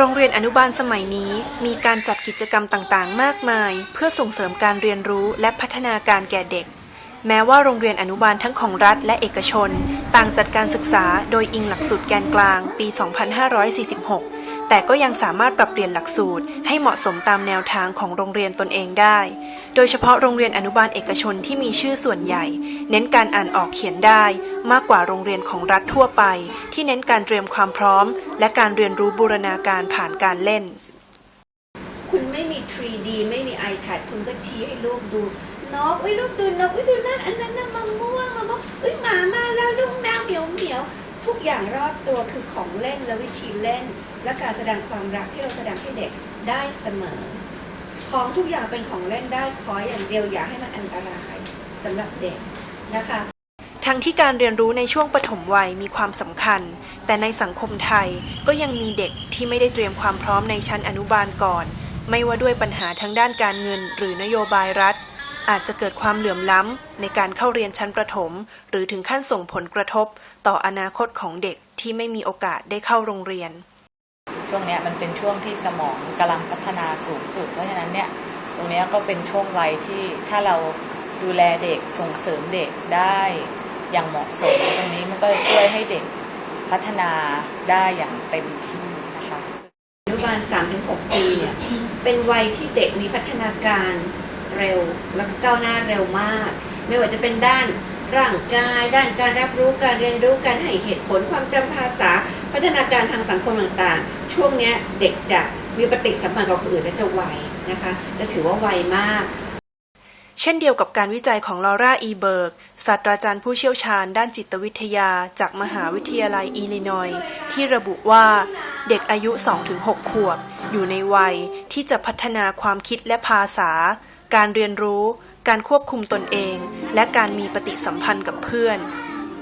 โรงเรียนอนุบาลสมัยนี้มีการจัดกิจกรรมต่างๆ มากมาย เพื่อส่งเสริมการเรียนรู้และพัฒนาการแก่เด็ก แม้ว่าโรงเรียนอนุบาลทั้งของรัฐและเอกชน ต่างจัดการศึกษาโดยอิงหลักสูตรแกนกลางปี 2546 แต่ก็ยังสามารถปรับเปลี่ยนหลักสูตรให้เหมาะสมตามแนวทางของโรงเรียนตนเองได้ โดยเฉพาะโรงเรียนอนุบาลเอกชนที่มีชื่อส่วนใหญ่ เน้นการอ่านออกเขียนได้ มากกว่าโรงเรียนของรัฐทั่วไป ที่เน้นการเตรียมความพร้อม และการเรียนรู้บูรณาการผ่านการเล่น คุณไม่มี 3D ไม่มี iPad คุณก็ชี้ให้ลูกดูนกอุ้ยลูกดูนกอุ้ยดูนั่นอันนั้นน่ะมะม่วงมะม่วงอุ้ยหมามาแล้วลูกแมวเหมียวเหมียวทุกอย่างรอบตัวคือของเล่นและวิธีเล่น และการแสดงความรักที่เราแสดงให้เด็กได้เสมอ ของทุกอย่างเป็นของเล่นได้ขออย่างเดียวอย่าให้มันอันตรายสำหรับเด็กนะคะ ทั้งที่การเรียนรู้ในช่วงปฐมวัยมีความสำคัญ แต่ในสังคมไทยก็ยังมีเด็กที่ไม่ได้เตรียมความพร้อมในชั้นอนุบาลก่อน ไม่ว่าด้วยปัญหาทางด้านการเงิน หรือนโยบายรัฐ อาจจะเกิดความเหลื่อมล้ำในการเข้าเรียนชั้นประถม หรือถึงขั้นส่งผลกระทบ ต่ออนาคตของเด็กที่ไม่มีโอกาสได้เข้าโรงเรียน ช่วงนี้มันเป็นช่วงที่สมองกำลังพัฒนาสูงสุด เพราะฉะนั้นเนี่ยตรงนี้ก็เป็นช่วงวัยที่ถ้าเราดูแลเด็กส่งเสริมเด็กได้อย่างเหมาะสม ตรงนี้มันก็จะช่วยให้เด็กพัฒนาได้อย่างเต็มที่นะคะอนุบาล3-6 ปีเนี่ยเป็นวัยที่เด็กมีพัฒนาการเร็วแล้วก็ก้าวหน้าเร็วมาก ไม่ว่าจะเป็นด้านร่างกาย ด้านการรับรู้การเรียนรู้การให้เหตุผลความจำภาษา พัฒนาการทางสังคมต่างๆ ช่วงนี้เด็กจะมีปฏิสัมพันธ์กับคนอื่นและจะไวนะคะ จะถือว่าไวมาก เช่นเดียวกับการวิจัยของลอร่าอีเบิร์กศาสตราจารย์ผู้เชี่ยวชาญด้านจิตวิทยาจากมหาวิทยาลัยอิลลินอยที่ระบุว่าเด็กอายุ 2-6 ขวบ อยู่ในวัยที่จะพัฒนาความคิดและภาษา การเรียนรู้ การควบคุมตนเอง และการมีปฏิสัมพันธ์กับเพื่อน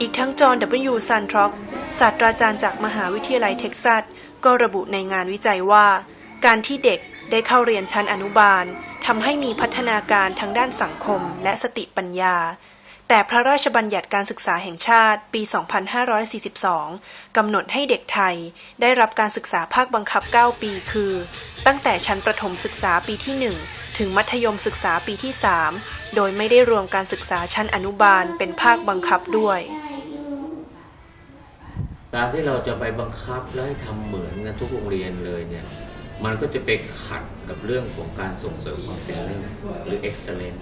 อีกทั้งจอห์น W. ซันทร็อกศาสตราจารย์จากมหาวิทยาลัยเท็กซัส ก็ระบุในงานวิจัยว่า การที่เด็กได้เข้าเรียนชั้นอนุบาลทำให้มีพัฒนาการทางด้านสังคมและสติปัญญา แต่พระราชบัญญัติการศึกษาแห่งชาติปี 2542 กำหนดให้เด็กไทย ได้รับการศึกษาภาคบังคับ 9 ปีคือ ตั้งแต่ชั้นประถมศึกษาปีที่ 1 ถึงมัธยมศึกษาปีที่ 3 โดยไม่ได้รวมการศึกษาชั้นอนุบาลเป็นภาคบังคับด้วย การที่เราจะไปบังคับแล้วให้ทำเหมือนกันทุกโรงเรียนเลยเนี่ยมันก็จะไปขัดกับเรื่องของการส่งเสริมความเป็นเลิศหรือ excellence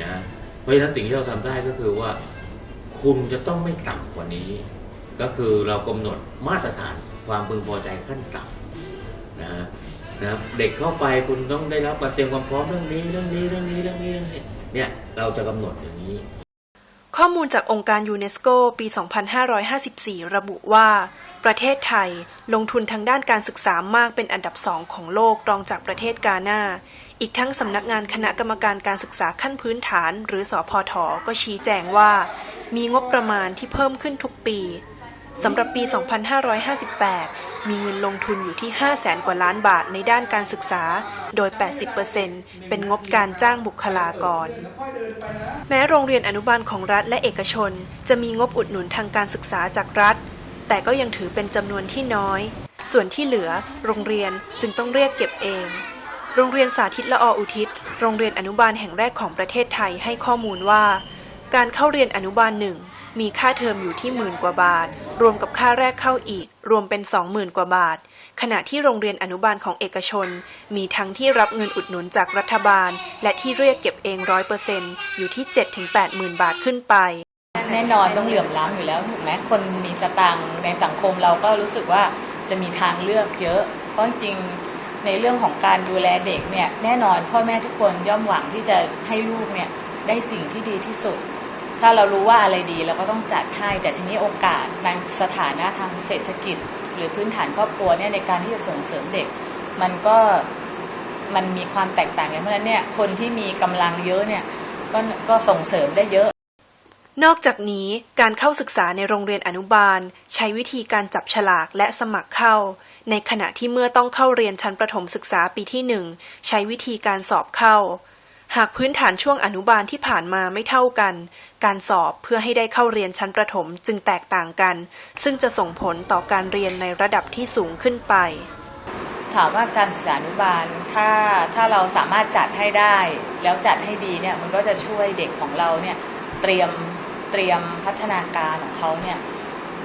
นะเพราะฉะนั้นสิ่งที่เราทำได้ก็คือว่าคุณจะต้องไม่ต่ำกว่านี้ ก็คือเรากำหนดมาตรฐานความพึงพอใจขั้นต่ำนะนะเด็กเข้าไปคุณต้องได้รับการเตรียมความพร้อมเรื่องนี้เรื่องนี้เรื่องนี้เรื่องนี้เรื่องนี้เนี่ยเราจะกำหนดอย่างนี้ ข้อมูลจากองค์การยูเนสโกปี 2554 ระบุว่า ประเทศไทยลงทุนทางด้านการศึกษามากเป็นอันดับสองของโลกรองจากประเทศกาหน้า อีกทั้งสำนักงานคณะกรรมการการศึกษาขั้นพื้นฐาน หรือสอพทก็ชี้แจงว่า มีงบประมาณที่เพิ่มขึ้นทุกปีสำหรับปี 2558 มีเงินลงทุนอยู่ที่ 5 0 0แสนกว่าล้านบาทในด้านการศึกษา โดย 80%เป็นงบการจ้างบุคลากร แม้โรงเรียนอนุบาลของรัฐและเอกชน จะมีงบอุดหนุนทางการศึกษาจากรัฐ แต่ก็ยังถือเป็นจำนวนที่น้อย ส่วนที่เหลือ โรงเรียนจึงต้องเรียกเก็บเอง โรงเรียนสาธิตละออุทิศ โรงเรียนอนุบาลแห่งแรกของประเทศไทยให้ข้อมูลว่า การเข้าเรียนอนุบาลหนึ่งมีค่าเทอมอยู่ที่หมื่นกว่าบาท รวมกับค่าแรกเข้าอีก รวมเป็นสองหมื่นกว่าบาท ขณะที่โรงเรียนอนุบาลของเอกชน มีทั้งที่รับเงินอุดหนุนจากรัฐบาล และที่เรียกเก็บเองร้อยเปอร์เซ็นต์อยู่ที่ 7-8หมื่นบาทขึ้นไป แน่นอนต้องเหลื่อมล้ำอยู่แล้วถูกไหมคนมีสตังค์ในสังคมเราก็รู้สึกว่าจะมีทางเลือกเยอะ เพราะจริงในเรื่องของการดูแลเด็กเนี่ยแน่นอนพ่อแม่ทุกคนย่อมหวังที่จะให้ลูกเนี่ยได้สิ่งที่ดีที่สุด ถ้าเรารู้ว่าอะไรดีเราก็ต้องจัดให้ แต่ทีนี้โอกาสในสถานะทางเศรษฐกิจ หรือพื้นฐานครอบครัวเนี่ยในการที่จะส่งเสริมเด็ก มันก็มันมีความแตกต่างกันเพราะฉะนั้นเนี่ยคนที่มีกำลังเยอะเนี่ยก็ก็ส่งเสริมได้เยอะ นอกจากนี้การเข้าศึกษาในโรงเรียนอนุบาล ใช้วิธีการจับฉลากและสมัครเข้า ในขณะที่เมื่อต้องเข้าเรียนชั้นประถมศึกษาปีที่หนึ่งใช้วิธีการสอบเข้า หากพื้นฐานช่วงอนุบาลที่ผ่านมาไม่เท่ากัน การสอบเพื่อให้ได้เข้าเรียนชั้นประถมจึงแตกต่างกัน ซึ่งจะส่งผลต่อการเรียนในระดับที่สูงขึ้นไป ถามว่าการศึกษาอนุบาลถ้าถ้าเราสามารถจัดให้ได้ แล้วจัดให้ดีเนี่ยมันก็จะช่วยเด็กของเราเนี่ยเตรียมเตรียมพัฒนาการของเขาเนี่ย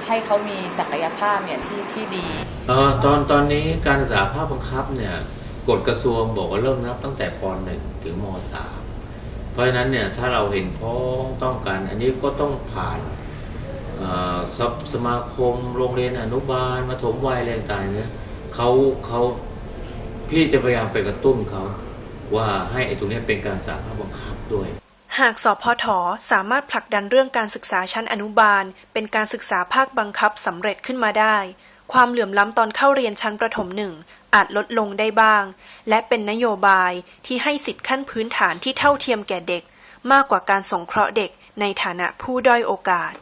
ให้เขามีศักยภาพเนี่ยที่ที่ดีเออตอนตอนนี้การศึกษาภาคบังคับเนี่ย กฎกระทรวงบอกว่าเริ่มนับตั้งแต่ป .1 ถึงม .3 เพราะฉะนั้นเนี่ยถ้าเราเห็นพ้องต้องกันอันนี้ก็ต้องผ่านสสมาคมโรงเรียนอนุบาลมัธยมวัยอะไรต่างๆเนี่ยเขาเขาพี่จะพยายามไปกระตุ้นเขาว่าให้ไอ้ตรงนี้เป็นการศึกษาภาคบังคับด้วย หากสพทสามารถผลักดันเรื่องการศึกษาชั้นอนุบาล เป็นการศึกษาภาคบังคับสำเร็จขึ้นมาได้ ความเหลื่อมล้ำตอนเข้าเรียนชั้นประถมหนึ่งอาจลดลงได้บ้าง และเป็นนโยบายที่ให้สิทธิขั้นพื้นฐานที่เท่าเทียมแก่เด็ก มากกว่าการสงเคราะห์เด็กในฐานะผู้ด้อยโอกาส